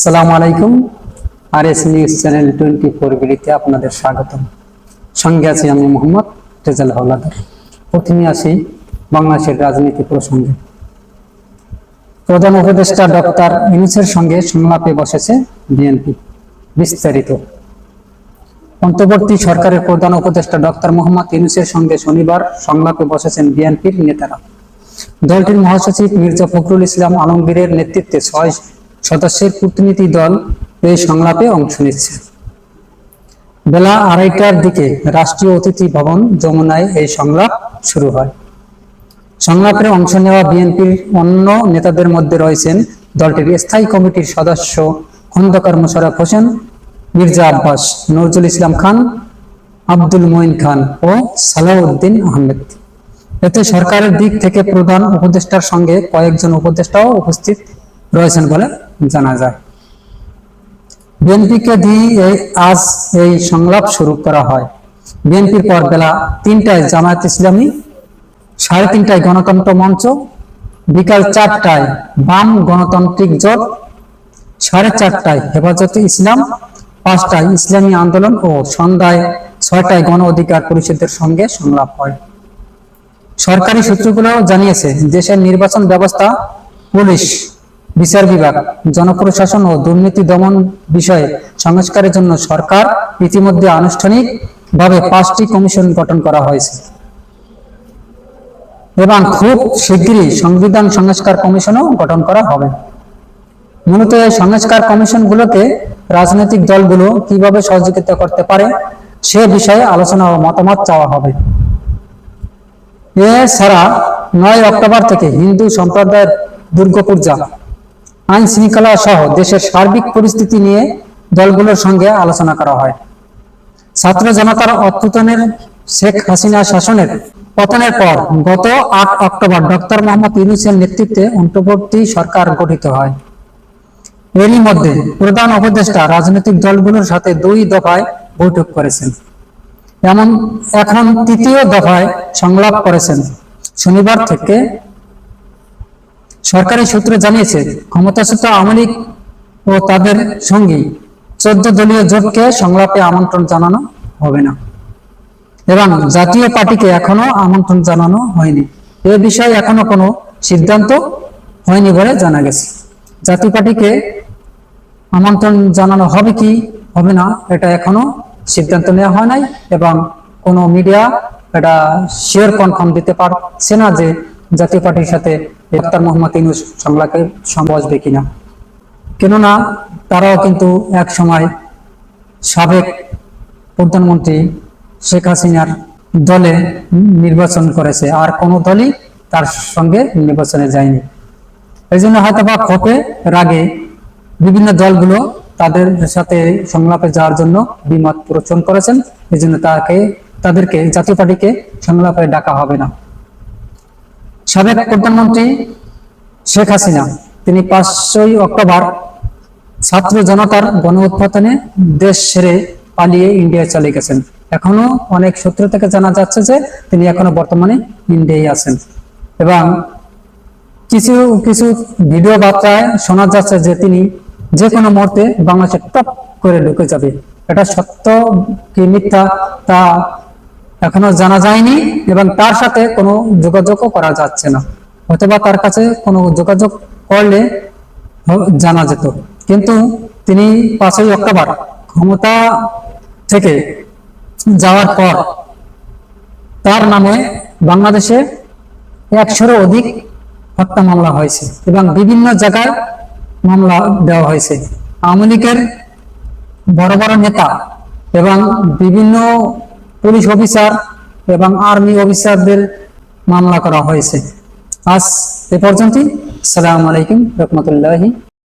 আসসালামু আলাইকুম। R S news channel twenty four বিলিতে আপনাদের স্বাগতম। সঙ্গে আছি আমি মোহাম্মদ রেজাল হাওলাদার। প্রথমে আসি বাংলাদেশের রাজনীতি প্রসঙ্গে। প্রধান উপদেষ্টা ডক্টর ইউনুসের সঙ্গে সংলাপে বসেছে বিএনপি বিস্তারিত। অন্তর্বর্তী সরকারের প্রধান উপদেষ্টা ডক্টর মোহাম্মদ ইউনুসের সঙ্গে শনিবার সংলাপে বসেছেন বিএনপির নেতারা। দলটির মহাসচিব মির্জা ফখরুল ইসলাম আলমগীরের নেতৃত্বে ছয় সদস্যের কূটনীতি দল এই সংলাপে অংশ নিচ্ছে। বেলা আড়াইটার দিকে রাষ্ট্রীয় অতিথি ভবন যমুনায় এই সংলাপ শুরু হয়। সংলাপে অংশ নেওয়া বিএনপির অন্য নেতাদের মধ্যে রয়েছেন দলটির স্থায়ী কমিটির সদস্য খন্দকার মোশাররফ হোসেন, মির্জা আব্বাস, নজরুল ইসলাম খান, আব্দুল মঈন খান ও সালাউদ্দিন আহমেদ। এতে সরকারের দিক থেকে প্রধান উপদেষ্টার সঙ্গে কয়েকজন উপদেষ্টাও উপস্থিত রয়েছেন বলে জানা যায়। বিএনপিকে দিয়ে আজ এই সংলাপ শুরু করা হয়। বিএনপির পর বেলা তিনটায় জামায়াত ইসলামী, সাড়ে তিনটায় গণতন্ত্র মঞ্চ, বিকাল চারটায় বাম গণতান্ত্রিক জোট, সাড়ে চারটায় হেফাজতে ইসলাম, পাঁচটায় ইসলামী আন্দোলন ও সন্ধ্যায় ছয়টায় গণ অধিকার পরিষদের সঙ্গে সংলাপ হয়। সরকারি সূত্রগুলো জানিয়েছে, দেশের নির্বাচন ব্যবস্থা পুলিশ বিচার বিভাগ, জনপ্রশাসন ও দুর্নীতি দমন বিষয়ে সংস্কারের জন্য সরকার ইতিমধ্যে আনুষ্ঠানিকভাবে পাঁচটি কমিশন গঠন করা হয়েছে। এবং খুব শীঘ্রই সংবিধান সংস্কার কমিশনও গঠন করা হবে। মূলত এই সংস্কার কমিশনগুলোকে রাজনৈতিক দলগুলো কীভাবে সহযোগিতা করতে পারে সে বিষয়ে আলোচনা ও মতামত চাওয়া হবে। এছাড়া নয় অক্টোবর থেকে হিন্দু সম্প্রদায়ের দুর্গাপূজা আইন শৃঙ্খলা সহ দেশের সার্বিক পরিস্থিতি নিয়ে দলগুলোর সঙ্গে আলোচনা করা হয়। ছাত্র জনতার অত্যুতনের শেখ হাসিনা শাসনের পতনের পর গত আট অক্টোবর ডক্টর মোহাম্মদ ইউনুসের নেতৃত্বে অন্তর্বর্তী সরকার গঠিত হয়। এরই মধ্যে প্রধান উপদেষ্টা রাজনৈতিক দলগুলোর সাথে দুই দফায় বৈঠক করেছেন। এমন এখন তৃতীয় দফায় সংলাপ করেছেন। শনিবার থেকে সরকারি সূত্র জানিয়েছে, ক্ষমতাচ্যুত আওয়ামী ও তাদের সঙ্গী চোদ্দ দলীয় জোটকে সংলাপে আমন্ত্রণ জানানো হবে না। এবং জাতীয় পার্টিকে এখনও আমন্ত্রণ জানানো হয়নি। এ বিষয়ে এখনও কোনো সিদ্ধান্ত হয়নি বলে জানা গেছে। জাতীয় পার্টিকে আমন্ত্রণ জানানো হবে কি হবে না, এটা এখনও সিদ্ধান্ত নেওয়া হয় নাই এবং কোনো মিডিয়া এটা শিওর কনফার্ম দিতে পারছে না যে জাতীয় পার্টির সাথে ডাক্তার মোহাম্মদ ইনুস সংলাপে বসবে কিনা? কেননা তারাও কিন্তু এক সময় সাবেক প্রধানমন্ত্রী শেখ হাসিনার দলে নির্বাচন করেছে, আর কোনো দলই তার সঙ্গে নির্বাচনে যায়নি। এই জন্য হয়তো বা ক্ষোভে, রাগে বিভিন্ন দলগুলো তাদের সাথে সংলাপে যাওয়ার জন্য বিমত প্রচন করেছেন। এই জন্য তাকে, তাদেরকে, জাতীয় পার্টিকে সংলাপে ডাকা হবে না। সাবেক প্রধানমন্ত্রী শেখ হাসিনা, তিনি পাঁচই অক্টোবর ছাত্র জনতার গণ উৎপাদনে দেশ সেরে পালিয়ে ইন্ডিয়া চলে গেছেন। এখনও অনেক সূত্র থেকে জানা যাচ্ছে যে তিনি এখনও বর্তমানে ইন্ডিয়ায় আছেন। এবং কিছু কিছু ভিডিও বার্তায় শোনা যাচ্ছে যে তিনি যে কোনো মুহূর্তে বাংলাদেশে টপ করে ঢুকে যাবে। এটা সত্য কি মিথ্যা তা এখনও জানা যায়নি এবং তার সাথে কোনো যোগাযোগও করা যাচ্ছে না। অথবা তার কাছে কোনো যোগাযোগ করলে জানা যেত। কিন্তু তিনি পাঁচই অক্টোবর ক্ষমতা থেকে যাওয়ার পর তার নামে বাংলাদেশে একশোরও অধিক হত্যা মামলা হয়েছে এবং বিভিন্ন জায়গায় মামলা দেওয়া হয়েছে। আওয়ামী লীগের বড় বড় নেতা এবং বিভিন্ন পুলিশ অফিসার এবং আর্মি অফিসারদের মামলা করা হয়েছে। আজ এ পর্যন্তই। সালাম আলাইকুম রহমতুল্লাহি